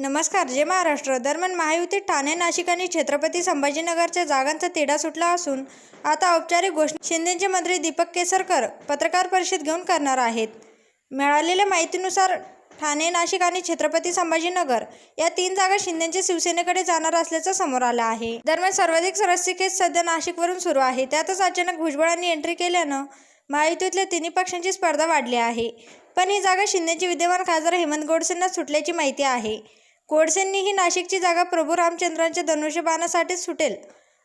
नमस्कार जे महाराष्ट्र दरम्यान महायुती ठाणे नाशिक आणि छत्रपती संभाजीनगरच्या जागांचा तिढा सुटला असून आता औपचारिक घोषणा शिंदेचे मंत्री दीपक केसरकर पत्रकार परिषद घेऊन करणार आहेत. मिळालेल्या माहितीनुसार ठाणे नाशिक आणि छत्रपती संभाजीनगर या तीन जागा शिंदेच्या शिवसेनेकडे जाणार असल्याचं समोर आलं आहे. दरम्यान सर्वाधिक रस्सीकेस सध्या नाशिकवरून सुरू आहे. त्यातच अचानक भुजबळांनी एंट्री केल्यानं महायुतीतल्या तिन्ही पक्षांची स्पर्धा वाढली आहे. पण ही जागा शिंदेचे विद्यमान खासदार हेमंत गोडसेंना सुटल्याची माहिती आहे. गोडसेंनी ही नाशिकची जागा प्रभू रामचंद्रांच्या धनुष्यबाणासाठीच सुटेल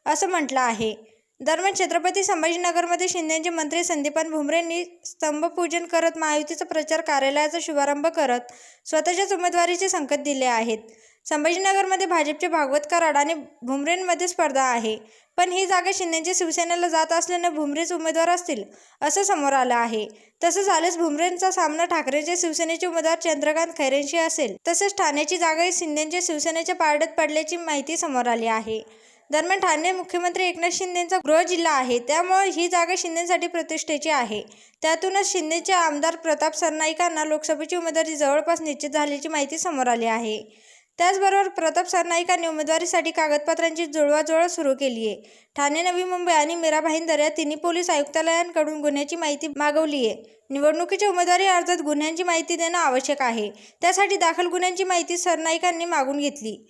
असं म्हटलं आहे. दरम्यान छत्रपती संभाजीनगरमध्ये शिंदेचे मंत्री संदीपान भुमरेंनी स्तंभपूजन करत महायुतीचा प्रचार कार्यालयाचा शुभारंभ करत स्वतःच्याच उमेदवारीचे संकेत दिले आहेत. संभाजीनगरमध्ये भाजपचे भागवत कराड आणि भुमरेंमध्ये स्पर्धा आहे. पण ही जागा शिंदेच्या शिवसेनेला जात असल्याने भुमरेच उमेदवार असतील असं समोर आलं आहे. तसं झाल्यास भुमरेंचा सामना ठाकरेंच्या शिवसेनेचे उमेदवार चंद्रकांत खैरेंशी असेल तसेच ठाण्याची जागाही शिंदेच्या शिवसेनेच्या पारड्यात पडल्याची माहिती समोर आली आहे. दरम्यान ठाणे मुख्यमंत्री एकनाथ शिंदेचा गृह जिल्हा आहे. त्यामुळे ही जागा शिंदेसाठी प्रतिष्ठेची आहे. त्यातूनच शिंदेचे आमदार प्रताप सरनाईकांना लोकसभेची उमेदवारी जवळपास निश्चित झाल्याची माहिती समोर आली आहे. त्याचबरोबर प्रताप सरनाईकांनी उमेदवारीसाठी कागदपत्रांची जुळवाजुळव सुरू केली आहे. ठाणे नवी मुंबई आणि मीरा भाईंदर या तिन्ही पोलीस आयुक्तालयांकडून गुन्ह्याची माहिती मागवली आहे. निवडणुकीच्या उमेदवारी अर्जात गुन्ह्यांची माहिती देणं आवश्यक आहे. त्यासाठी दाखल गुन्ह्यांची माहिती सरनाईकांनी मागून घेतली.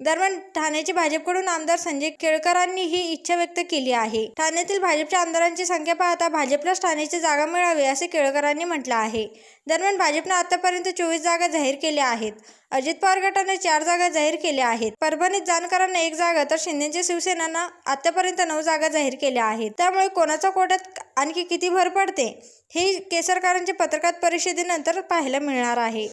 दरम्यान ठाण्याचे भाजपकडून आमदार संजय केळकरांनी ही इच्छा व्यक्त केली आहे. ठाण्यातील भाजपच्या आमदारांची संख्या पाहता भाजपलाच ठाण्याची जागा मिळावी असे केळकरांनी म्हटलं आहे. दरम्यान भाजपनं आतापर्यंत चोवीस जागा जाहीर केल्या आहेत. अजित पवार गटाने चार जागा जाहीर केल्या आहेत. परभणीत जानकरांना एक जागा तर शिंदेच्या शिवसेनानं आतापर्यंत नऊ जागा जाहीर केल्या आहेत. त्यामुळे कोणाच्या कोट्यात आणखी किती भर पडते हे केसरकरांच्या पत्रकार परिषदेनंतर पाहायला मिळणार आहे.